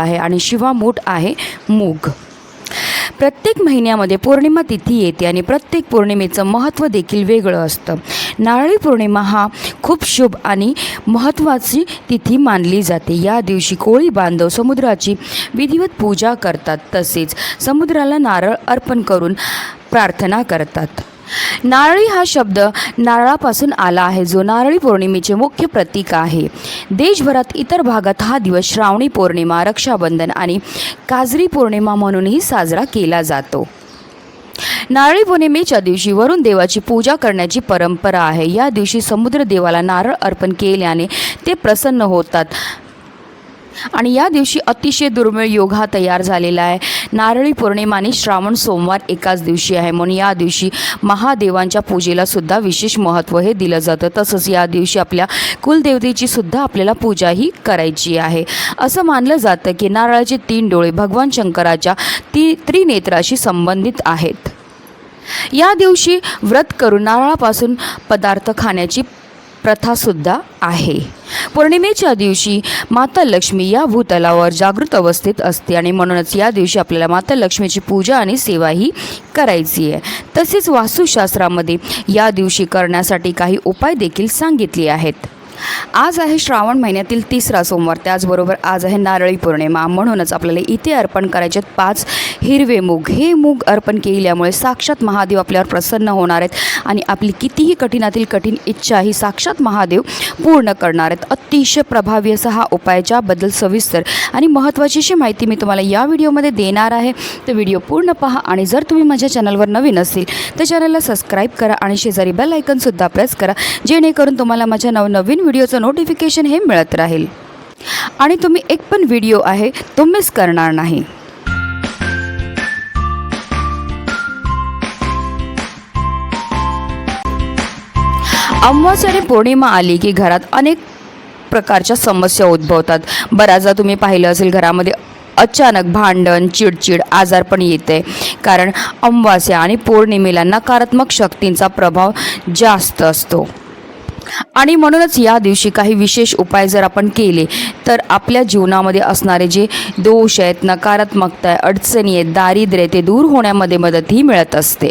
आहे आणि शिवा मूठ आहे मूग. प्रत्येक महिन्यामध्ये पौर्णिमा तिथी येते आणि प्रत्येक पौर्णिमेचं महत्त्व देखील वेगळं असतं. नारळी पौर्णिमा हा खूप शुभ आणि महत्त्वाची तिथी मानली जाते. या दिवशी कोळी बांधव समुद्राची विधिवत पूजा करतात. तसेच समुद्राला नारळ अर्पण करून प्रार्थना करतात. नारळी हा शब्द नारळापासून आला आहे. जो नारळी पौर्णिमेचे मुख्य प्रतीक आहे. देशभरात इतर भागात हा दिवस श्रावणी पौर्णिमा रक्षाबंधन आणि काजरी पौर्णिमा म्हणूनही साजरा केला जातो. नारळी पौर्णिमेच्या दिवशी वरुण देवाची पूजा करण्याची परंपरा आहे. या दिवशी समुद्र देवाला नारळ अर्पण केल्याने ते प्रसन्न होतात. आणि या दिवशी अतिशय दुर्मिळ योगा तयार झालेला आहे. नारळी पौर्णिमा आणि श्रावण सोमवार एकाच दिवशी आहे. म्हणून या दिवशी महादेवांच्या पूजेला सुद्धा विशेष महत्त्व हे दिलं जातं. तसंच या दिवशी आपल्या कुलदेवतेची सुद्धा आपल्याला पूजा ही करायची आहे. असं मानलं जातं की नारळाचे तीन डोळे भगवान शंकराच्या ती त्रिनेत्राशी संबंधित आहेत. या दिवशी व्रत करून नारळापासून पदार्थ खाण्याची प्रथासुद्धा आहे. पौर्णिमेच्या दिवशी माता लक्ष्मी या भूतलावर जागृत अवस्थेत असते आणि म्हणूनच या दिवशी आपल्याला माता लक्ष्मीची पूजा आणि सेवाही करायची आहे. तसेच वास्तुशास्त्रामध्ये या दिवशी करण्यासाठी काही उपाय देखील सांगितले आहेत. आज आहे श्रावण महिन्यातील तिसरा सोमवार. त्याचबरोबर आज आहे नारळी पौर्णिमा. म्हणूनच आपल्याला इथे अर्पण करायचे आहेत पाच हिरवे मूग. हे मूग अर्पण केल्यामुळे साक्षात महादेव आपल्यावर प्रसन्न होणार आहेत आणि आपली कितीही कठीणातील कठीण इच्छा ही साक्षात महादेव पूर्ण करणार आहेत. अतिशय प्रभावी असा हा उपायाच्याबद्दल सविस्तर आणि महत्त्वाची अशी माहिती मी तुम्हाला या व्हिडिओमध्ये देणार आहे. तर व्हिडिओ पूर्ण पहा आणि जर तुम्ही माझ्या चॅनलवर नवीन असतील तर चॅनलला सबस्क्राईब करा आणि शेजारी बेल आयकनसुद्धा प्रेस करा जेणेकरून तुम्हाला माझ्या नवनवीन व्हिडिओचं नोटिफिकेशन हे मिळत राहील. आणि तुम्ही एक पण व्हिडिओ आहे तो मिस करणार नाही. अमावस्या आणि पौर्णिमा आली की घरात अनेक प्रकारच्या समस्या उद्भवतात. बऱ्याचदा तुम्ही पाहिलं असेल घरामध्ये अचानक भांडण चिडचिड आजार पण येते. कारण अमावास्या आणि पौर्णिमेला नकारात्मक शक्तींचा प्रभाव जास्त असतो. आणि म्हणूनच या दिवशी काही विशेष उपाय जर आपण केले तर आपल्या जीवनामध्ये असणारे जे दोष आहेत नकारात्मकता आहे अडचणी आहेत दारिद्र्य आहे, ते दूर होण्यामध्ये मदतही मिळत असते.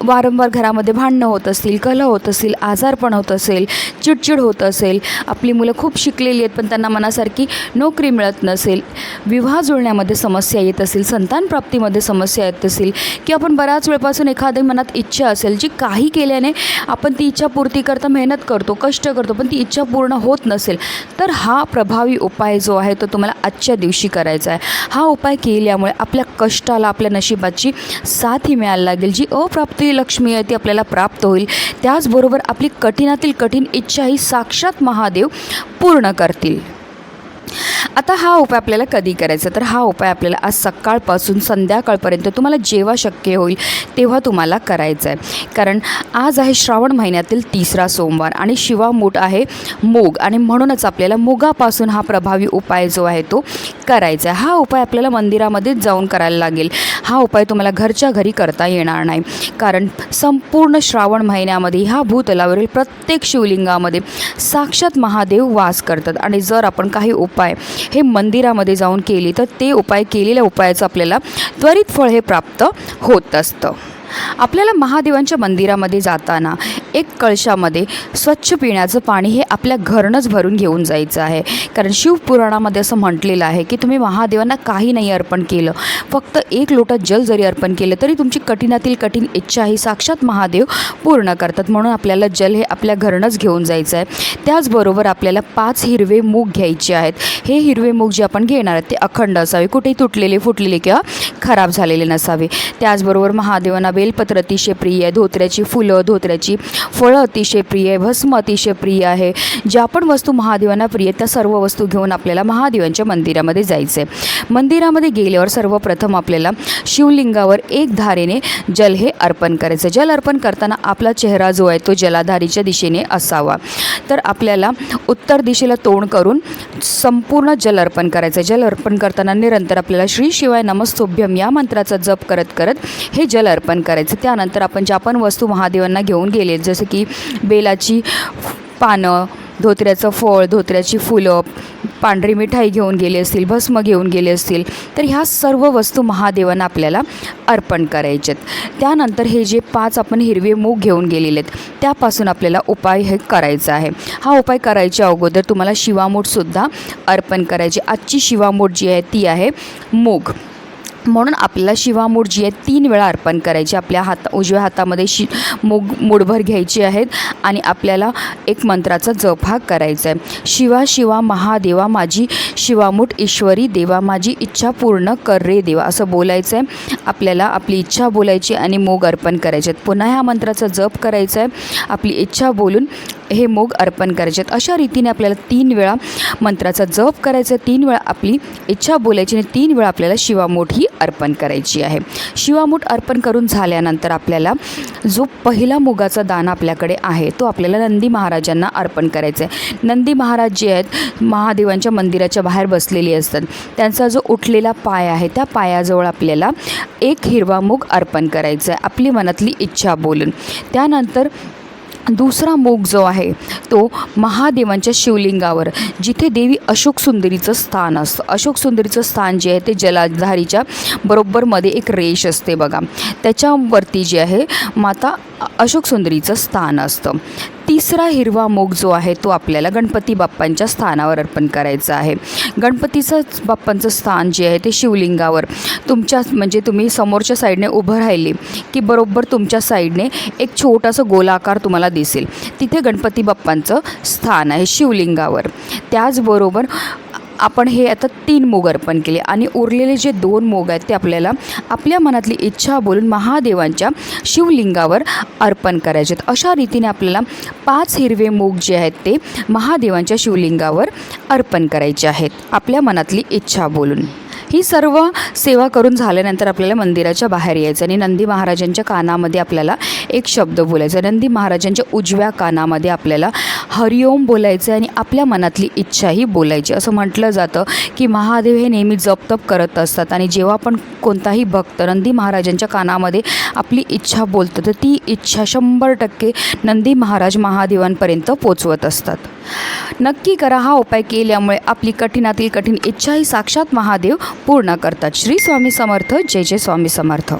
वारंवार घरामध्ये भांडणं होत असतील कलह होत असतील आजारपण होत असेल चिडचिड होत असेल आपली मुलं खूप शिकलेली आहेत पण त्यांना मनासारखी नोकरी मिळत नसेल विवाह जुळण्यामध्ये समस्या येत असेल संतान प्राप्तीमध्ये समस्या येत असेल की आपण बऱ्याच वेळपासून एखाद्या मनात इच्छा असेल जी काही केल्याने आपण ती इच्छा पूर्ती करता मेहनत करतो कष्ट करतो पण ती इच्छा पूर्ण होत नसेल तर हा प्रभावी उपाय जो आहे तो तुम्हाला आजच्या दिवशी करायचा आहे. हा उपाय केल्यामुळे आपल्या कष्टाला आपल्या नशिबाची साथ ही मिळायला लागेल जी अप्राप्ती लक्ष्मी आहे ती आपल्याला प्राप्त होईल. त्याचबरोबर आपली कठीणातील कठीण इच्छा ही साक्षात महादेव पूर्ण करतील. आता हा उपाय आपल्याला कधी करायचा? तर हा उपाय आपल्याला आज सकाळपासून संध्याकाळपर्यंत तुम्हाला जेव्हा शक्य होईल तेव्हा तुम्हाला करायचा आहे. कारण आज आहे श्रावण महिन्यातील तिसरा सोमवार आणि शिवामूठ आहे मूग आणि म्हणूनच आपल्याला मुगापासून हा प्रभावी उपाय जो आहे तो करायचा आहे. हा उपाय आपल्याला मंदिरामध्येच जाऊन करायला लागेल. हा उपाय तुम्हाला घरच्या घरी करता येणार नाही. कारण संपूर्ण श्रावण महिन्यामध्ये ह्या भूतलावरील प्रत्येक शिवलिंगामध्ये साक्षात महादेव वास करतात. आणि जर आपण काही उपाय हे मंदिरामध्ये जाऊन केली तर ते उपाय केलेल्या उपायाचं आपल्याला त्वरित फळ हे प्राप्त होत असतं. आपल्याला महादेवांच्या मंदिरामध्ये जाताना एक कळशामध्ये स्वच्छ पिण्याचं पाणी हे आपल्या घरनंच भरून घेऊन जायचं आहे. कारण शिवपुराणामध्ये असं म्हटलेलं आहे की तुम्ही महादेवांना काही नाही अर्पण केलं. फक्त एक लोटा जल जरी अर्पण केलं तरी तुमची कठीणातील कठीण इच्छा ही साक्षात महादेव पूर्ण करतात. म्हणून आपल्याला जल हे आपल्या घरनंच घेऊन जायचं आहे. त्याचबरोबर आपल्याला पाच हिरवे मूग घ्यायचे आहेत. हे हिरवे मूग जे आपण घेणार आहेत ते अखंड असावे. कुठेही तुटलेले फुटलेले किंवा खराब झालेले नसावे. त्याचबरोबर महादेवांना बेलपत्र अतिशय प्रिय आहे. धोत्र्याची फुलं धोत्र्याची फळं अतिशय प्रिय आहे. भस्म अतिशय प्रिय आहे. ज्या पण वस्तू महादेवांना प्रिय त्या सर्व वस्तू घेऊन आपल्याला महादेवांच्या मंदिरामध्ये जायचं आहे मंदिरामध्ये गेल्यावर सर्वप्रथम आपल्याला शिवलिंगावर एक धारेने जल हे अर्पण करायचं जल अर्पण करताना आपला चेहरा जो आहे तो जलाधारीच्या दिशेने असावा. तर आपल्याला उत्तर दिशेला तोंड करून संपूर्ण जल अर्पण करायचं जल अर्पण करताना निरंतर आपल्याला श्री शिवाय नमस्तोभ्यम या मंत्राचा जप करत करत हे जल अर्पण करायचं करायचं. त्यानंतर आपण ज्या पण वस्तू महादेवांना घेऊन गेले जसं की बेलाची पानं धोत्र्याचं फळ धोत्र्याची फुलं पांढरी मिठाई घेऊन गेली असतील भस्म घेऊन गेले असतील तर ह्या सर्व वस्तू महादेवांना आपल्याला अर्पण करायच्यात त्यानंतर हे जे पाच आपण हिरवे मूग घेऊन गेलेले आहेत त्यापासून आपल्याला उपाय हे करायचा आहे. हा उपाय करायच्या अगोदर तुम्हाला शिवामूठसुद्धा अर्पण करायची. आजची शिवामूठ जी आहे ती आहे मूग. म्हणून आपल्याला शिवामूठ जी आहे तीन वेळा अर्पण करायची. आपल्या हात उजव्या हातामध्ये शि मूग मूठभर घ्यायची आहेत आणि आपल्याला एक मंत्राचा जप हा करायचा आहे. शिवा शिवा महादेवा माझी शिवामूठ ईश्वरी देवा माझी इच्छा पूर्ण कर रे देवा असं बोलायचं आहे आपल्याला आपली इच्छा बोलायची आणि मूग अर्पण करायचे आहेत. पुन्हा ह्या मंत्राचा जप करायचा आहे. आपली इच्छा बोलून हे मोग अर्पण करायचे आहेत अशा रीतीने आपल्याला तीन वेळा मंत्राचा जप करायचा आहे तीन वेळा आपली इच्छा बोलायची आणि तीन वेळा आपल्याला शिवामूठ ही अर्पण करायची आहे. शिवामूठ अर्पण करून झाल्यानंतर आपल्याला जो पहिला मुगाचा दाना आपल्याकडे आहे तो आपल्याला नंदी महाराजांना अर्पण करायचा आहे नंदी महाराज जे आहेत महादेवांच्या मंदिराच्या बाहेर बसलेली असतात. त्यांचा जो उठलेला पाय आहे त्या पायाजवळ आपल्याला एक हिरवा मूग अर्पण करायचा आहे आपली मनातली इच्छा बोलून. त्यानंतर दुसरा मूग जो आहे तो महादेवांच्या शिवलिंगावर जिथे देवी अशोक सुंदरीचं स्थान असतं. अशोक सुंदरीचं स्थान जे आहे ते जलाधारीच्या बरोबरमध्ये एक रेष असते बघा. त्याच्यावरती जे आहे माता अशोक सुंदरीचं स्थान असतं. तिसरा हिरवा मोग जो आहे तो आपल्याला गणपती बाप्पांच्या स्थानावर अर्पण करायचा आहे. गणपतीचं बाप्पांचं स्थान जे आहे ते शिवलिंगावर. तुमच्या म्हणजे तुम्ही समोरच्या साईडने उभं राहिली की बरोबर तुमच्या साईडने एक छोटासा गोलाकार तुम्हाला दिसेल. तिथे गणपती बाप्पांचं स्थान आहे शिवलिंगावर. त्याचबरोबर आपण हे आता तीन मोग अर्पण केले. आणि उरलेले जे दोन मोग आहेत ते आपल्याला आपल्या मनातली इच्छा बोलून महादेवांच्या शिवलिंगावर अर्पण करायचे आहेत अशा रीतीने आपल्याला पाच हिरवे मोग जे आहेत ते महादेवांच्या शिवलिंगावर अर्पण करायचे आहेत आपल्या मनातली इच्छा बोलून. ही सर्व सेवा करून झाल्यानंतर आपल्याला मंदिराच्या बाहेर यायचं आणि नंदी महाराजांच्या कानामध्ये आपल्याला एक शब्द बोलायचा. नंदी महाराजांच्या उजव्या कानामध्ये आपल्याला हरिओम बोलायचं आणि आपल्या मनातली इच्छाही बोलायची. असं म्हटलं जातं की महादेव हे नेहमी जपतप करत असतात आणि जेव्हा पण कोणताही भक्त नंदी महाराजांच्या कानामध्ये आपली इच्छा बोलतं तर ती इच्छा शंभर टक्के नंदी महाराज महादेवांपर्यंत पोचवत असतात. नक्की करा हा उपाय केल्यामुळे आपली कठीणातील कठीण इच्छाही साक्षात महादेव पूर्ण करतात. श्री स्वामी समर्थ. जय जय स्वामी समर्थ.